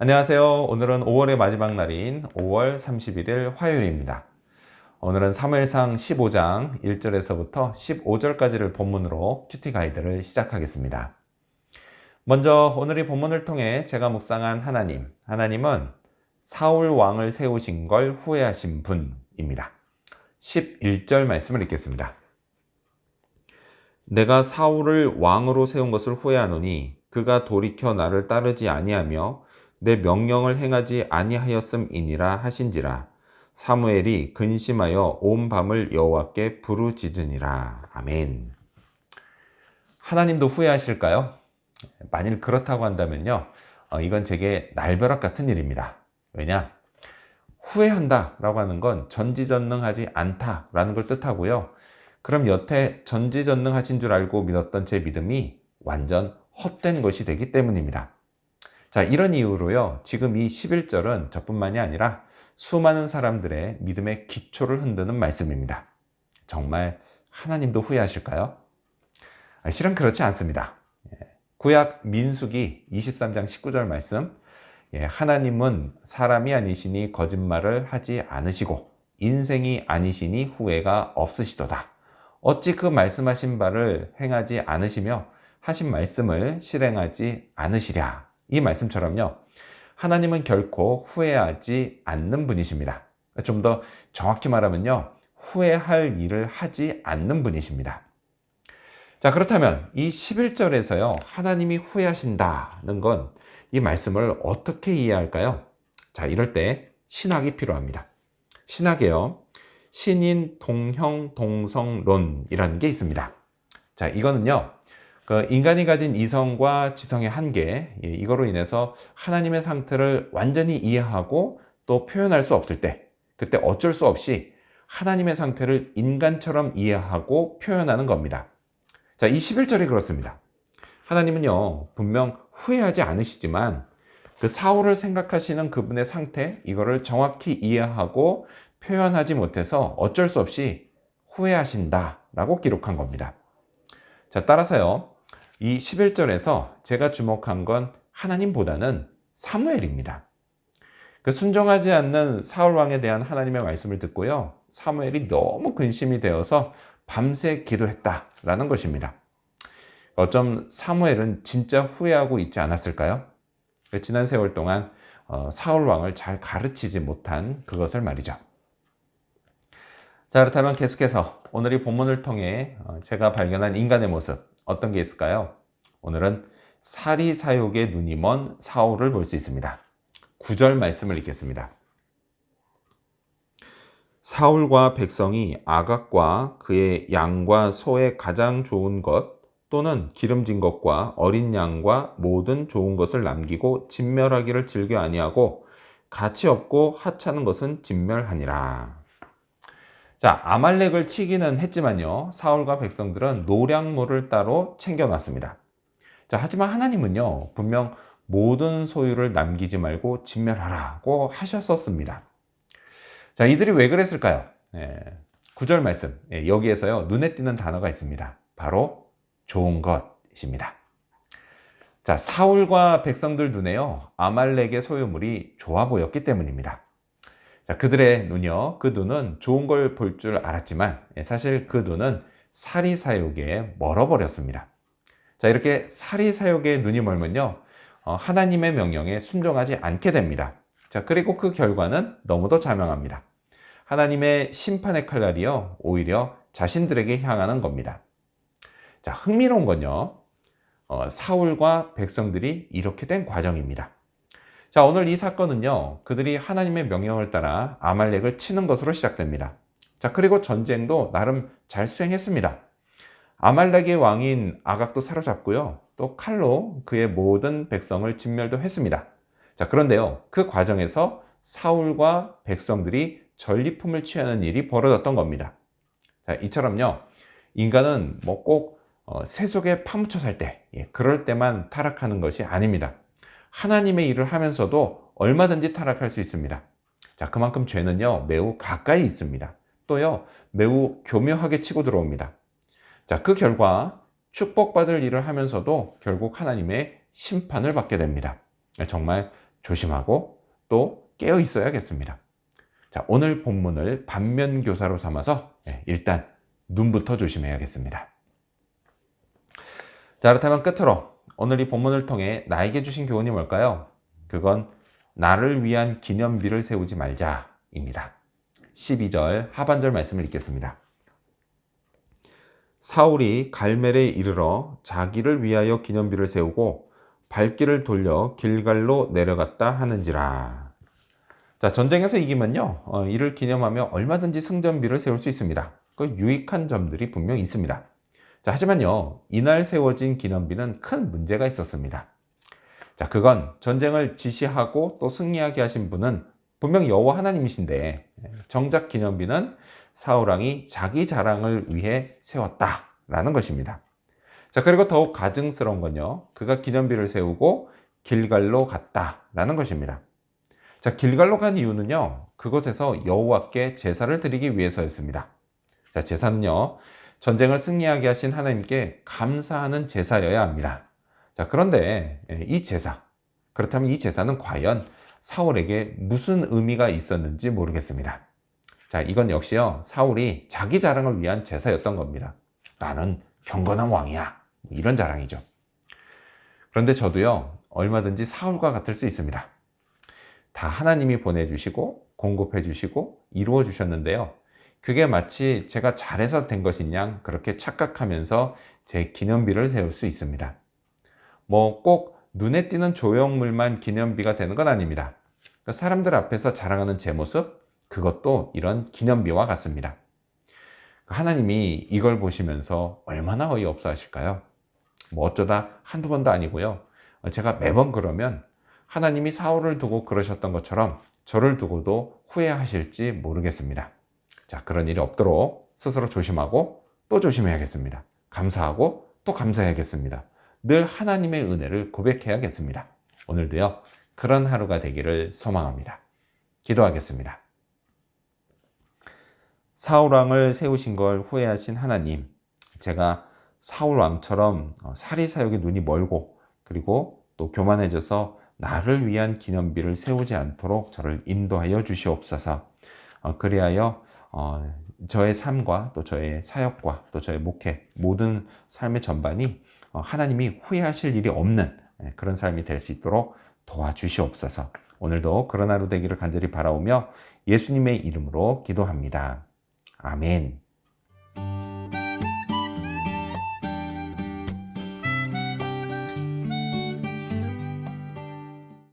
안녕하세요. 오늘은 5월의 마지막 날인 5월 31일 화요일입니다. 오늘은 3일상 15장 1절에서부터 15절까지를 본문으로 큐티 가이드를 시작하겠습니다. 먼저 오늘 이 본문을 통해 제가 묵상한 하나님, 하나님은 사울 왕을 세우신 걸 후회하신 분입니다. 11절 말씀을 읽겠습니다. 내가 사울을 왕으로 세운 것을 후회하노니 그가 돌이켜 나를 따르지 아니하며 내 명령을 행하지 아니하였음이니라 하신지라 사무엘이 근심하여 온 밤을 여호와께 부르짖으니라 아멘. 하나님도 후회하실까요? 만일 그렇다고 한다면요, 어, 이건 제게 날벼락 같은 일입니다. 왜냐? 후회한다라고 하는 건 전지전능하지 않다라는 걸 뜻하고요. 그럼 여태 전지전능하신 줄 알고 믿었던 제 믿음이 완전 헛된 것이 되기 때문입니다. 자, 이런 이유로요. 지금 이 11절은 저뿐만이 아니라 수많은 사람들의 믿음의 기초를 흔드는 말씀입니다. 정말 하나님도 후회하실까요? 아, 실은 그렇지 않습니다. 예, 구약 민수기 23장 19절 말씀. 예, 하나님은 사람이 아니시니 거짓말을 하지 않으시고 인생이 아니시니 후회가 없으시도다. 어찌 그 말씀하신 바를 행하지 않으시며 하신 말씀을 실행하지 않으시랴. 이 말씀처럼요. 하나님은 결코 후회하지 않는 분이십니다. 좀 더 정확히 말하면요. 후회할 일을 하지 않는 분이십니다. 자, 그렇다면 이 11절에서요. 하나님이 후회하신다는 건 이 말씀을 어떻게 이해할까요? 자, 이럴 때 신학이 필요합니다. 신학에요. 신인 동형 동성론이라는 게 있습니다. 자, 이거는요. 그 인간이 가진 이성과 지성의 한계, 예, 이거로 인해서 하나님의 상태를 완전히 이해하고 또 표현할 수 없을 때, 그때 어쩔 수 없이 하나님의 상태를 인간처럼 이해하고 표현하는 겁니다. 자, 이 11절이 그렇습니다. 하나님은요, 분명 후회하지 않으시지만 그 사울을 생각하시는 그분의 상태, 이거를 정확히 이해하고 표현하지 못해서 어쩔 수 없이 후회하신다 라고 기록한 겁니다. 자, 따라서요, 이 11절에서 제가 주목한 건 하나님보다는 사무엘입니다. 그 순종하지 않는 사울 왕에 대한 하나님의 말씀을 듣고요. 사무엘이 너무 근심이 되어서 밤새 기도했다라는 것입니다. 어쩜 사무엘은 진짜 후회하고 있지 않았을까요? 지난 세월 동안 어, 사울 왕을 잘 가르치지 못한 그것을 말이죠. 자, 그렇다면 계속해서 오늘 이 본문을 통해 어, 제가 발견한 인간의 모습, 어떤 게 있을까요? 오늘은 사리 사욕의 눈이 먼 사울을 볼 수 있습니다. 9절 말씀을 읽겠습니다. 사울과 백성이 아각과 그의 양과 소의 가장 좋은 것 또는 기름진 것과 어린 양과 모든 좋은 것을 남기고 진멸하기를 즐겨 아니하고 가치 없고 하찮은 것은 진멸하니라. 자, 아말렉을 치기는 했지만요. 사울과 백성들은 노량물을 따로 챙겨놨습니다. 자, 하지만 하나님은요. 분명 모든 소유를 남기지 말고 진멸하라고 하셨었습니다. 자, 이들이 왜 그랬을까요? 예, 9절 말씀. 예, 여기에서요. 눈에 띄는 단어가 있습니다. 바로 좋은 것입니다. 자, 사울과 백성들 눈에요. 아말렉의 소유물이 좋아 보였기 때문입니다. 자, 그들의 눈이요. 그 눈은 좋은 걸 볼 줄 알았지만 예, 사실 그 눈은 사리 사욕에 멀어버렸습니다. 자, 이렇게 사리 사욕에 눈이 멀면요. 어, 하나님의 명령에 순종하지 않게 됩니다. 자, 그리고 그 결과는 너무도 자명합니다. 하나님의 심판의 칼날이요. 오히려 자신들에게 향하는 겁니다. 자, 흥미로운 건요. 어, 사울과 백성들이 이렇게 된 과정입니다. 자, 오늘 이 사건은요, 그들이 하나님의 명령을 따라 아말렉을 치는 것으로 시작됩니다. 자, 그리고 전쟁도 나름 잘 수행했습니다. 아말렉의 왕인 아각도 사로잡고요, 또 칼로 그의 모든 백성을 진멸도 했습니다. 자, 그런데요, 그 과정에서 사울과 백성들이 전리품을 취하는 일이 벌어졌던 겁니다. 자, 이처럼요, 인간은 뭐꼭 어, 세속에 파묻혀 살 때, 예, 그럴 때만 타락하는 것이 아닙니다. 하나님의 일을 하면서도 얼마든지 타락할 수 있습니다. 자, 그만큼 죄는요, 매우 가까이 있습니다. 또요, 매우 교묘하게 치고 들어옵니다. 자, 그 결과 축복받을 일을 하면서도 결국 하나님의 심판을 받게 됩니다. 정말 조심하고 또 깨어 있어야겠습니다. 자, 오늘 본문을 반면 교사로 삼아서 예, 일단 눈부터 조심해야겠습니다. 자, 그렇다면 끝으로 오늘 이 본문을 통해 나에게 주신 교훈이 뭘까요? 그건 나를 위한 기념비를 세우지 말자입니다. 12절 하반절 말씀을 읽겠습니다. 사울이 갈멜에 이르러 자기를 위하여 기념비를 세우고 발길을 돌려 길갈로 내려갔다 하는지라. 자, 전쟁에서 이기면요, 어, 이를 기념하며 얼마든지 승전비를 세울 수 있습니다. 그 유익한 점들이 분명 있습니다. 자, 하지만요, 이날 세워진 기념비는 큰 문제가 있었습니다. 자, 그건 전쟁을 지시하고 또 승리하게 하신 분은 분명 여호와 하나님이신데 정작 기념비는 사울 왕이 자기 자랑을 위해 세웠다라는 것입니다. 자, 그리고 더욱 가증스러운 건요. 그가 기념비를 세우고 길갈로 갔다라는 것입니다. 자, 길갈로 간 이유는요. 그곳에서 여호와께 제사를 드리기 위해서였습니다. 자, 제사는요. 전쟁을 승리하게 하신 하나님께 감사하는 제사여야 합니다. 자, 그런데 예, 이 제사, 그렇다면 이 제사는 과연 사울에게 무슨 의미가 있었는지 모르겠습니다. 자, 이건 역시요, 사울이 자기 자랑을 위한 제사였던 겁니다. 나는 경건한 왕이야. 이런 자랑이죠. 그런데 저도요, 얼마든지 사울과 같을 수 있습니다. 다 하나님이 보내주시고, 공급해주시고, 이루어주셨는데요. 그게 마치 제가 잘해서 된양 그렇게 착각하면서 제 기념비를 세울 수 있습니다. 뭐 꼭 눈에 띄는 조형물만 기념비가 되는 건 아닙니다. 그러니까 사람들 앞에서 자랑하는 제 모습, 그것도 이런 기념비와 같습니다. 하나님이 이걸 보시면서 얼마나 어이없어 하실까요? 뭐 어쩌다 한두 번도 아니고요. 제가 매번 그러면 하나님이 사울을 두고 그러셨던 것처럼 저를 두고도 후회하실지 모르겠습니다. 자, 그런 일이 없도록 스스로 조심하고 또 조심해야겠습니다. 감사하고 또 감사해야겠습니다. 늘 하나님의 은혜를 고백해야겠습니다. 오늘도요, 그런 하루가 되기를 소망합니다. 기도하겠습니다. 사울왕을 세우신 걸 후회하신 하나님, 제가 사울왕처럼 사리사욕에 눈이 멀고 그리고 또 교만해져서 나를 위한 기념비를 세우지 않도록 저를 인도하여 주시옵소서. 어, 그리하여 어, 저의 삶과 또 저의 사역과 또 저의 목회 모든 삶의 전반이 어, 하나님이 후회하실 일이 없는 예, 그런 삶이 될 수 있도록 도와주시옵소서. 오늘도 그런 하루 되기를 간절히 바라오며 예수님의 이름으로 기도합니다. 아멘.